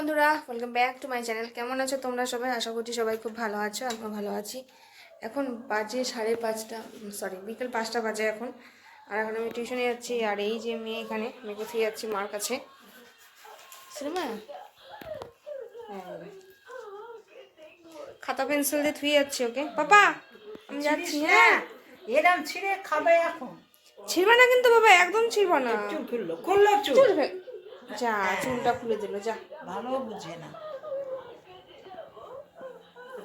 বন্ধুরা welcome back to my channel কেমন আছো তোমরা সবাই? আশা করছি সবাই খুব ভালো আছো আমিও ভালো আছি। এখন বাজে সাড়ে পাঁচটা সরি বিকেল পাঁচটা বাজে এখন। আর এখন আমি টিউশনে যাচ্ছি আর এই যে মেয়ে এখানে মেয়েকে ফিরে যাচ্ছি মার কাছে। সিনেমা? খাতা পেন্সিল দিয়ে থুয়ে যাচ্ছি ওকে। পাপা আমি যাচ্ছি হ্যাঁ। এরম ছিঁড়ে খাবে এখন। ছিড়বা না কিন্তু বাবা একদম ছিড়বা না। চুল খুললো খুললো চুল। যা চুলটা খুলে দিল যা। ভালো বুঝে না।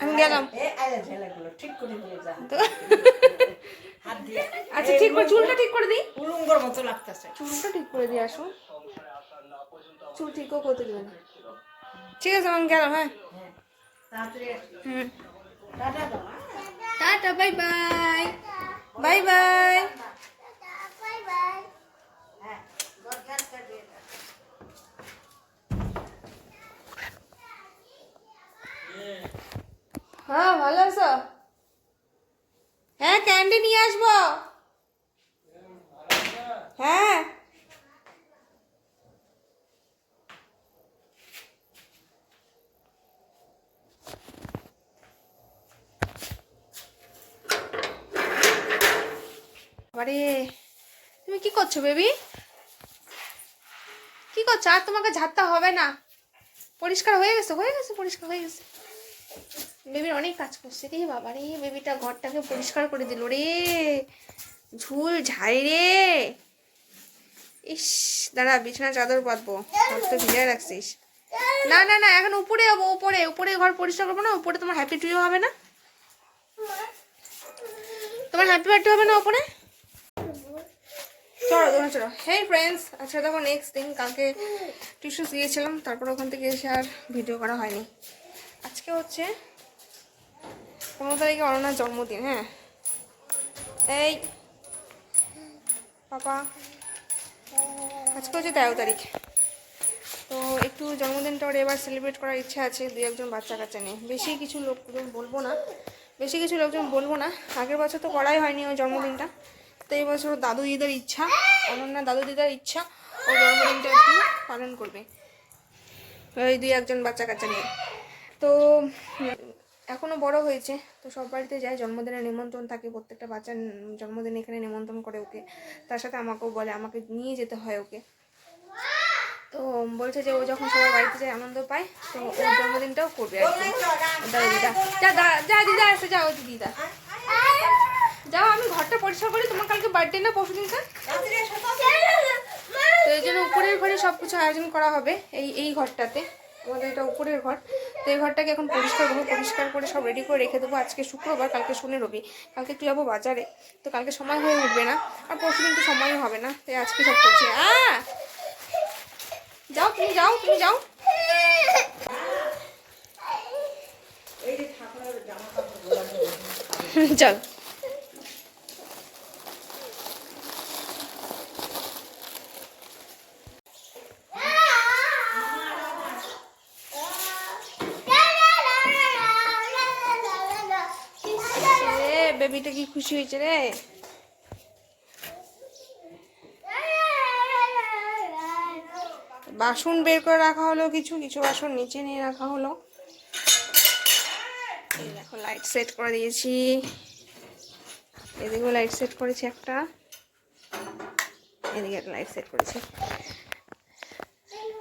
আমি গেলাম। ঠিক করে দিয়ে যা। আচ্ছা ঠিক করে চুলটা ঠিক করে দিই? উলুঙ্গর মতো লাগতেছে। চুলটা ঠিক করে দিয়ে আসো চুল ঠিকও করতে দেবে না। ঠিক আছে আমি গেলাম হ্যাঁ। হ্যাঁ tata bye bye bye bye হ্যাঁ দরজাটা দিয়ে দাও হ্যাঁ ভালো আছো? হ্যাঁ ক্যান্ডি নিয়ে আসব। হ্যাঁ। আরে তুমি কি করছ বেবি কি করছ? আর তোমাকে ঝাড়তে হবে না। পরিষ্কার হয়ে গেছে হয়ে গেছে, পরিষ্কার হয়ে গেছে। বেবির অনেক কাজ করছে রে বাবা রে। বেবিটা ঘরটাকে পরিষ্কার করে দিল রে। ঝুল, ঝাড়ি রে। ইস, দাঁড়া বিছানা চাদর পাতবো তো ভিজায় রাখছিস। না না না, এখন উপরে যাব উপরে। উপরে ঘর পরিষ্কার করব না, উপরে তোমার হ্যাপি টুইও হবে না। তোমার হ্যাপি বার্থডে হবে না উপরে? চলো, তোমরা চলো। হেই ফ্রেন্ডস আচ্ছা দেখো নেক্সট দিন কালকে টিউশন গিয়েছিলাম তারপর ওখান থেকে এসে আর ভিডিও করা হয়নি। আজকে হচ্ছে পনেরো তারিখে অরণার জন্মদিন হ্যাঁ। এই, পাপা আজকে হচ্ছে তেরো তারিখ। তো একটু জন্মদিনটা ওর এবার সেলিব্রেট করার ইচ্ছা আছে দু একজন বাচ্চা কাচ্চা নিয়ে। বেশি কিছু লোকজন বলব না, বেশি কিছু লোকজন বলব না। আগের বছর তো করাই হয়নি ওই জন্মদিনটা। তো এই বছর দাদু দিদার ইচ্ছা, অনন্যা দাদু দিদার ইচ্ছা, ও জন্মদিনটা একটু পালন করবে। ওই দুই একজন বাচ্চা কাচ্চা নিয়ে। তো উম, এখনও বড় হয়েছে তো সব বাড়িতে যায় জন্মদিনের নিমন্ত্রণ থাকে প্রত্যেকটা বাচ্চার জন্মদিনে এখানে নিমন্ত্রণ করে ওকে। তার সাথে আমাকেও বলে আমাকে নিয়ে যেতে হয় ওকে। তো বলছে যে ও যখন সবার বাড়িতে যায় আনন্দ পায় তো ওর জন্মদিনটাও করবে আর দাদা যা যা দিদা এসে যাও দিদা। যাও আমি ঘরটা পরিষ্কার করি তোমার কালকে বার্থডে না পরশু দিনটা। তো এই জন্য উপরের ঘরে সব কিছু আয়োজন করা হবে এই এই ঘরটাতে। আমাদের এটা উপরের ঘর। তো এই ঘরটাকে এখন পরিষ্কার করব, পরিষ্কার করে সব রেডি করে রেখে দেবো। আজকে শুক্রবার, কালকে শুনে রবি, কালকে একটু যাব বাজারে। তো কালকে সময় হয়ে উঠবে না, আর পরশু দিন তো সময়ও হবে না, তাই আজকে সব করছি। যাও তুমি যাও তুমি যাও। চল রে বেবিটা কি খুশি হয়েছে রে? বাসন বের করে রাখা হলো কিছু কিছু বাসন নিচে নিয়ে রাখা হলো। দেখো লাইট সেট করে দিয়েছি। এদিকেও লাইট সেট করেছি একটা। এদিকে একটা লাইট সেট করেছি।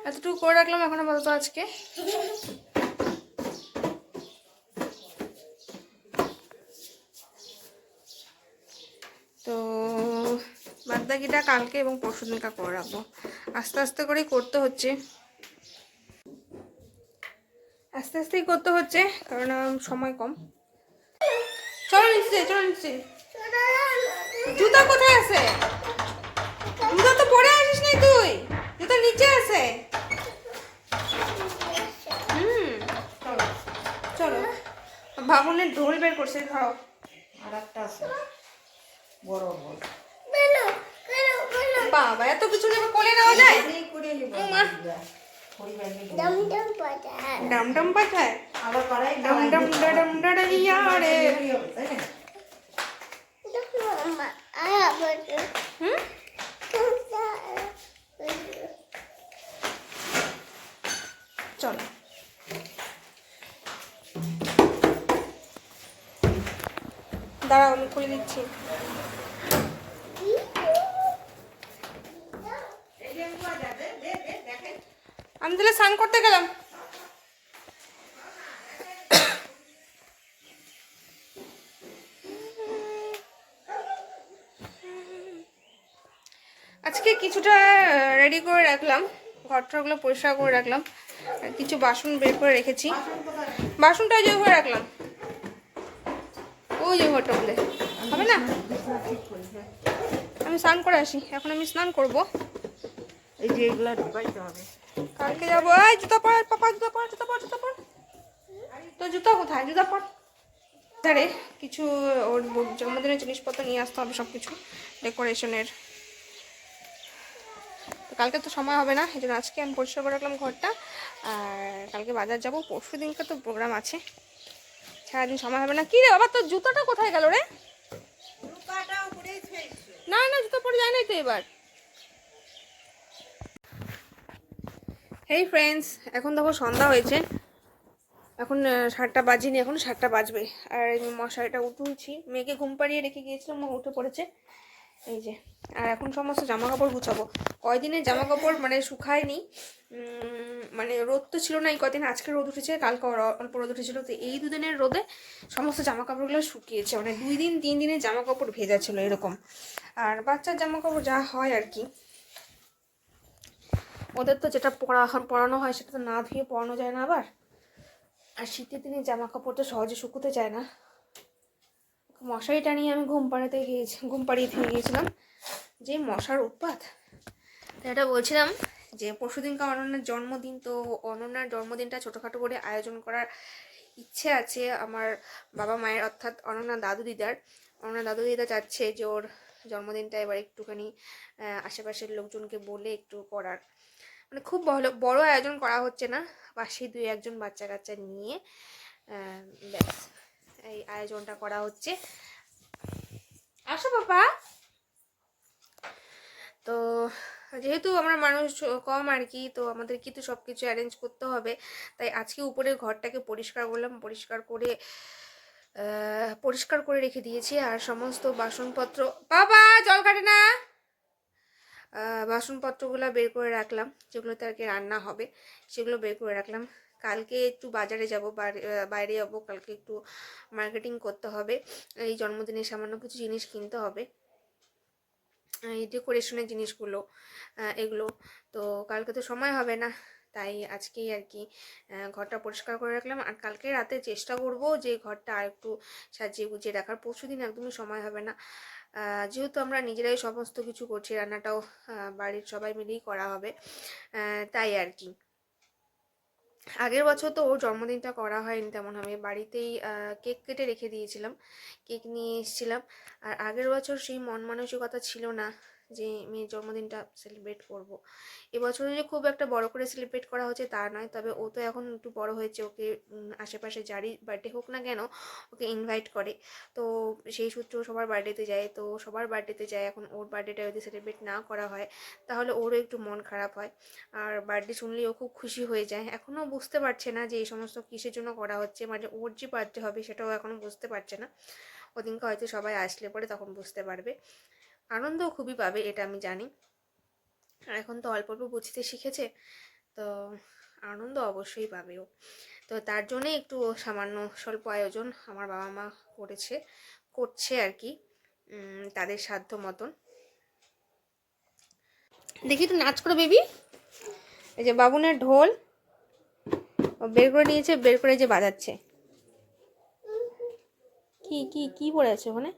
এতটুকু করে রাখলাম এখন আপাতত আজকে তো বাদবাকিটা কালকে এবং পরশু দিনকা করে রাখব আস্তে আস্তে করেই করতে হচ্ছে। আস্তে আস্তেই করতে হচ্ছে, কারণ সময় কম। চলো নিচে চলো নিচে। জুতা কোথায় আছে? জুতা তো পরে আসিস নাই তুই। জুতা নিচে আছে। হুম, চলো চলো। ভাবনের ঢোল বের করছে, খাও। আর একটা আছে। বড় বড় বাবা, এত কিছু নেবে কোলে নেওয়া যায়? ডাম ডাম পাঠায়। ডাম ডাম ডাম ডাম ইয়ারে হুম? চলো। দাঁড়াও, আমি করে দিচ্ছি। আমি তাহলে স্নান করতে গেলাম। আজকে কিছুটা রেডি করে রাখলাম। ঘরটাগুলো পরিষ্কার করে রাখলাম। কিছু বাসন বের করে রেখেছি। বাসনটা যে ঘরে রাখলাম। ওই যে ঘরটা বলে। হবে না? আমি স্নান করে আসি। এখন আমি স্নান করব। এই যে এগুলো ঢুকাইতে হবে। কালকে যাব। এই জুতা পর পাপা জুতা পর জুতা পর জুতা পর। তো জুতা কোথায়? জুতা পর। ধারে কিছু ওর জন্মদিনের জিনিসপত্র নিয়ে আসতে হবে সব কিছু ডেকোরেশনের। তো কালকে তো সময় হবে না এই জন্য আজকে আমি পরিষ্কার করে রাখলাম ঘরটা। আর কালকে বাজার যাব পরশু দিনকে তো প্রোগ্রাম আছে। সারাদিন সময় হবে না। কি রে বাবা তোর জুতোটা কোথায় গেল রে? না না জুতো পরে যায় নাই তো এবার। হেই ফ্রেন্ডস এখন দেখো সন্ধ্যা হয়েছে। এখন সাতটা বাজিনি, এখন সাতটা বাজবে। আর এই মশারিটা উঠুছি মেয়েকে ঘুম পাড়িয়ে রেখে গিয়েছিলাম মা উঠে পড়েছে। এই যে, আর এখন সমস্ত জামা কাপড় গুছাবো। কয়দিনের জামা কাপড় মানে শুকায়নি। মানে রোদ তো ছিল না এই কদিন, আজকে রোদ উঠেছে, কালকে অল্প রোদ উঠেছিল। তো এই দুদিনের রোদে সমস্ত জামা কাপড়গুলো শুকিয়েছে। মানে দুই দিন, তিন দিনের জামা কাপড় ভেজা ছিল এরকম। আর বাচ্চার জামা কাপড় যা হয় আর কি। ওদের তো যেটা পড়া পড়ানো হয় সেটা তো না ধুয়ে পড়ানো যায় না আবার। আর শীতের দিনে জামা কাপড় তো সহজে শুকোতে চায় না। মশারি টানিয়ে আমি ঘুম পাড়াতে গিয়েছি, ঘুম পাড়িয়ে দিয়ে গিয়েছিলাম, যে মশার উৎপাত। তো এটা বলছিলাম যে পরশুদিনকে অনন্যার জন্মদিন, তো অনন্যার জন্মদিনটা ছোটোখাটো করে আয়োজন করার ইচ্ছে আছে আমার বাবা মায়ের, অর্থাৎ অনন্যা দাদু দিদার। অনন্যা দাদু দিদা চাচ্ছে যে ওর জন্মদিনটা এবার একটুখানি আশেপাশের লোকজনকে বলে একটু করার। মানে খুব বড় বড় আয়োজন করা হচ্ছে না পাশেই দুই একজন বাচ্চা কাচ্চা নিয়ে ব্যাস, এই আয়োজনটা করা হচ্ছে। আসো বাবা। তো যেহেতু আমরা মানুষ কম আর কি, তো আমাদের কিন্তু সব কিছু অ্যারেঞ্জ করতে হবে। তাই আজকে উপরের ঘরটাকে পরিষ্কার করলাম, পরিষ্কার করে পরিষ্কার করে রেখে দিয়েছি আর সমস্ত বাসনপত্র বাবা, জল কাটে না। বাসনপত্রগুলো বের করে রাখলাম, যেগুলোতে আর কি রান্না হবে, সেগুলো বের করে রাখলাম। কালকে একটু বাজারে যাব বাইরে যাব, কালকে একটু মার্কেটিং করতে হবে, এই জন্মদিনে সামান্য কিছু জিনিস কিনতে হবে, এই ডেকোরেশনের জিনিসগুলো এগুলো। তো কালকে তো সময় হবে না তাই আজকেই আর কি ঘরটা পরিষ্কার করে রাখলাম। আর কালকে রাতে চেষ্টা করব যে ঘরটা আর একটু সাজিয়ে গুছিয়ে রাখার। পরশু দিন একদমই সময় হবে না। যেহেতু আমরা নিজেরাই সমস্ত কিছু করছি, রান্নাটাও বাড়ির সবাই মিলেই করা হবে তাই আর কি আগের বছর তো ওর জন্মদিনটা করা হয়নি তেমন আমি বাড়িতেই কেক কেটে রেখে দিয়েছিলাম। কেক নিয়ে এসেছিলাম। আর আগের বছর সেই মন মানসিকতা ছিল না। যে মেয়ের জন্মদিনটা সেলিব্রেট করব। এবছর যে খুব একটা বড় করে সেলিব্রেট করা হচ্ছে তা নয়, তবে ও তো এখন একটু বড় হয়েছে, ওকে আশেপাশে যারই বার্থডে হোক না কেন, ওকে ইনভাইট করে। তো সেই সূত্রে সবার বার্থডেতে যায়, তো সবার বার্থডেতে যায়, এখন ওর বার্থডেটা যদি সেলিব্রেট না করা হয়, তাহলে ওরও একটু মন খারাপ হয়। আর বার্থডে শুনলেই ও খুব খুশি হয়ে যায়। এখনও বুঝতে পারছে না যে এই সমস্ত কিসের জন্য করা হচ্ছে মানে ওর যে বার্থডে হবে সেটাও এখনও বুঝতে পারছে না। ওদিনকে হয়তো সবাই আসলে পরে তখন বুঝতে পারবে। আনন্দও খুবই পাবে, এটা আমি জানি। আর এখন তো অল্প অল্প বুঝতে শিখেছে, তো আনন্দ অবশ্যই পাবে ও। তো তার জন্যে একটু সামান্য স্বল্প আয়োজন আমার বাবা মা করেছে, করছে আর কি তাদের সাধ্য মতন। দেখি তো নাচ করো বেবি। এই যে বাবুনের ঢোল, ও বের করে নিয়েছে, বের করে যে বাজাচ্ছে। কি কি কি পড়ে আছে ওখানে?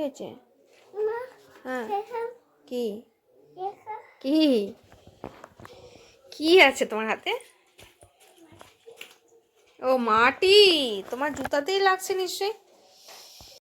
হয়েছে? হ্যাঁ। কি? কি? কি আছে তোমার হাতে? ও মাটি তোমার জুতাতেই লাগছে নিশ্চয়ই।